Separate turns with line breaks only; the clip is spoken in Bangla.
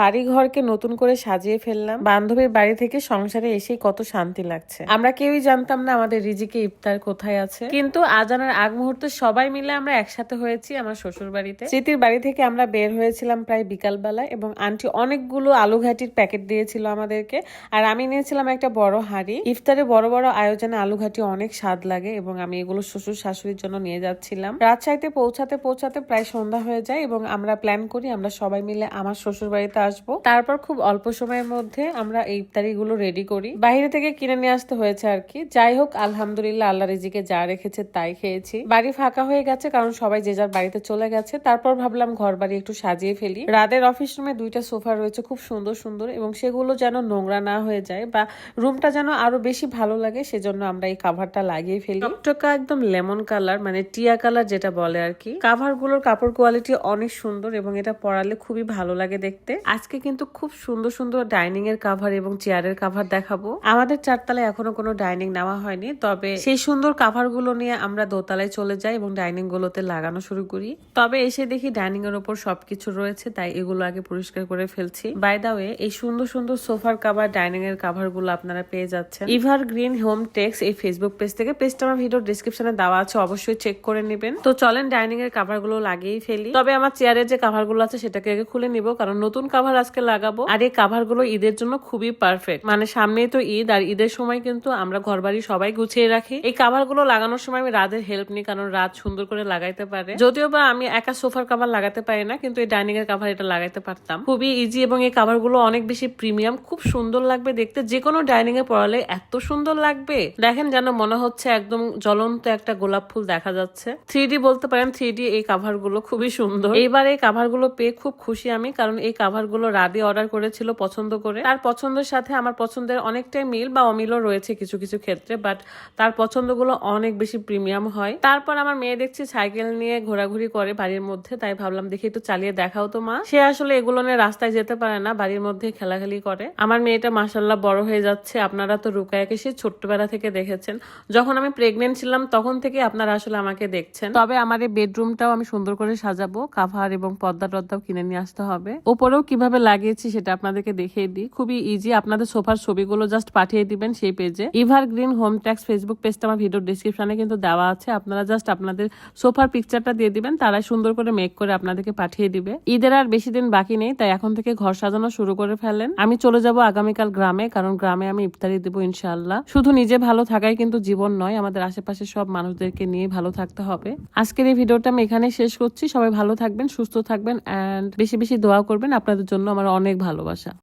বাড়ি ঘরকে নতুন করে সাজিয়ে ফেললাম। বান্ধবীর বাড়ি থেকে সংসারে এসেই কত শান্তি লাগছে। আমরা কেউই জানতাম না আমাদের রিজিকে ইফতার কোথায় আছে। কিন্তু আজানের আগ মুহূর্তে সবাই মিলে আমরা একসাথে হয়েছি আমার শ্বশুর বাড়িতে স্মৃতির বাড়ি থেকে আমরা বের হয়েছিলাম প্রায় বিকালবেলা এবং আন্টি অনেকগুলো আলু ঘাটির প্যাকেট দিয়েছিল আমাদেরকে। আর আমি নিয়েছিলাম একটা বড় হাঁড়ি। ইফতারে বড় বড় আয়োজনে আলু ঘাটি অনেক স্বাদ লাগে এবং আমি এগুলো শ্বশুর শাশুড়ির জন্য নিয়ে যাচ্ছিলাম। রাজশাহীতে পৌঁছাতে পৌঁছাতে প্রায় সন্ধ্যা হয়ে যায় এবং আমরা প্ল্যান করি আমরা সবাই মিলে আমার শ্বশুর বাড়িতে আসব। তারপর খুব অল্প সময়ের মধ্যে আমরা এই ইফতারিগুলো রেডি করি। বাইরে থেকে কিনে নিয়ে আসতে হয়েছে আর কি। যাই হোক, আলহামদুলিল্লাহ আল্লাহ রিজিকে যা রেখেছে তাই খেয়েছি। বাড়ি ফাঁকা হয়ে গেছে কারণ সবাই যে যার বাড়িতে চলে গেছে। তারপর ভাবলাম ঘর বাড়ি একটু সাজিয়ে ফেলি। রাদের অফিস রুমে দুইটা সোফা রয়েছে খুব সুন্দর সুন্দর এবং সেগুলো যেন নোংরা না হয়ে যায় বা রুমটা যেন আরও বেশি ভালো লাগে, সেজন্য আমরা এই কাভারটা লাগিয়ে ফেলি। টকটকা একদম লেমন কালার মানে টিয়া কালার যেটা বলে আর কি। কাভারগুলোর কাপড় কোয়ালিটি অনেক সুন্দর এবং এটা পরালে খুবই ভালো লাগে দেখতে। আজকে কিন্তু খুব সুন্দর সুন্দর ডাইনিং এর কাভার এবং চেয়ারের কাভার দেখাবো। আমাদের চারতলায় এখনও কোনো ডাইনিং নেওয়া হয়নি, তবে সেই সুন্দর কাভারগুলো নিয়ে আমরা দোতলায় চলে যাই এবং ডাইনিং গুলোতে লাগানো শুরু করি। তবে এসে দেখি ডাইনিং এর উপর সবকিছু রয়েছে, তাই এগুলো আগে পরিষ্কার করে ফেলছি। বাই দা ওয়ে এই সুন্দর সুন্দর সোফার কাভার ডাইনিং এর কাভারগুলো আপনারা পেয়ে যাচ্ছেন। ইভার গ্রিন হোম টেক্স এই ফেসবুক পেজ থেকে পেজটা আমার ভিডিও ডিসক্রিপশনে দেওয়া আছে, অবশ্যই চেক করে নেবেন। তো চলেন ডাইনিং এর কাভারগুলো লাগিয়েই ফেলি। তবে আমার চেয়ারের যে কাভারগুলো আছে, সেটাকে আগে খুলে নিব, কারণ নতুন কাভার আজকে লাগাবো। আর এই কাভারগুলো ঈদের জন্য খুবই পারফেক্ট মানে সামনেই তো ঈদ, আর ঈদের সময় কিন্তু আমরা ঘর বাড়ি সবাই গুছিয়ে রাখি। এই কাভারগুলো লাগানোর সময় আমি রাতের হেল্প নিই, কারণ রাত সুন্দর করে লাগাইতে পারে। যদিও বা আমি একা সোফার কাভার লাগাতে পারি না, কিন্তু এই ডাইনিং এর কাভার এটা লাগাইতে পারতাম। খুবই ইজি এবং এই কাভারগুলো অনেক বেশি প্রিমিয়াম খুব সুন্দর লাগবে দেখতে। যে কোনো ডাইনিং এ পড়ালে এত সুন্দর লাগবে। দেখেন যেন মনে হচ্ছে একদম জ্বলন্ত একটা গোলাপ ফুল দেখা যাচ্ছে। থ্রি বলতে পারেন থ্রি এই কাভারগুলো খুবই সুন্দর। এইবার এই কাভারগুলো পেয়ে খুব খুশি আমি, কারণ এই কাভার গুলো রাধে অর্ডার করেছিল পছন্দ করে। তার পছন্দের সাথে আমার পছন্দের অনেকটাই মিল বা অমিলও রয়েছে কিছু কিছু ক্ষেত্রে বাট তার পছন্দগুলো অনেক বেশি প্রিমিয়াম হয়। তারপর আমার মেয়ে দেখছি সাইকেল নিয়ে ঘোরাঘুরি করে বাড়ির মধ্যে, তাই ভাবলাম দেখি একটু চালিয়ে দেখাও তো মা। সে আসলে এগুলো নিয়ে রাস্তায় যেতে পারে না, বাড়ির মধ্যে খেলাখেলি করে। আমার মেয়েটা মাসাল্লাহ বড় হয়ে যাচ্ছে, আপনারা তো রুকায়াকে সে ছোট্টবেলা থেকে দেখেছেন। যখন আমি প্রেগনেন্ট ছিলাম, তখন থেকে আপনারা আসলে আমাকে দেখছেন। তবে আমার এই বেডরুমটাও আমি সুন্দর করে সাজাবো কাভার এবং পর্দা টর্দাও কিনে নিয়ে আসতে হবে। ওপরেও কীভাবে লাগিয়েছি সেটা আপনাদেরকে দেখিয়ে দিই। খুবই ইজি আপনাদের সোফার ছবিগুলো জাস্ট পাঠিয়ে দিবেন সেই পেজে ইভার গ্রিন হোম ট্যাক্স ফেসবুক পেজটা আমার ভিডিও ডিসক্রিপশনে কিন্তু দেওয়া আছে। আপনারা জাস্ট আপনাদের সোফার পিকচারটা দিয়ে দিবেন তারা সুন্দর করে মেক করে আপনাদেরকে পাঠিয়ে দিবে। ঈদের আর বেশি দিন বাকি নেই, তাই এখন থেকে ঘর সাজানো শুরু করে ফেলেন। আমি চলে যাব আগামীকাল গ্রামে, কারণ গ্রামে আমি ইফতারি দেবো ইনশাল্লাহ শুধু নিজে ভালো থাকাই কিন্তু জীবন নয়, আমাদের আশেপাশে সব মানুষদেরকে নিয়ে ভালো থাকতে হবে। আজকের এই ভিডিওটা আমি এখানে শেষ করছি। সবাই ভালো থাকবেন, সুস্থ থাকবেন অ্যান্ড বেশি বেশি দোয়া করবেন। আপনাদের জন্য আমার অনেক ভালোবাসা।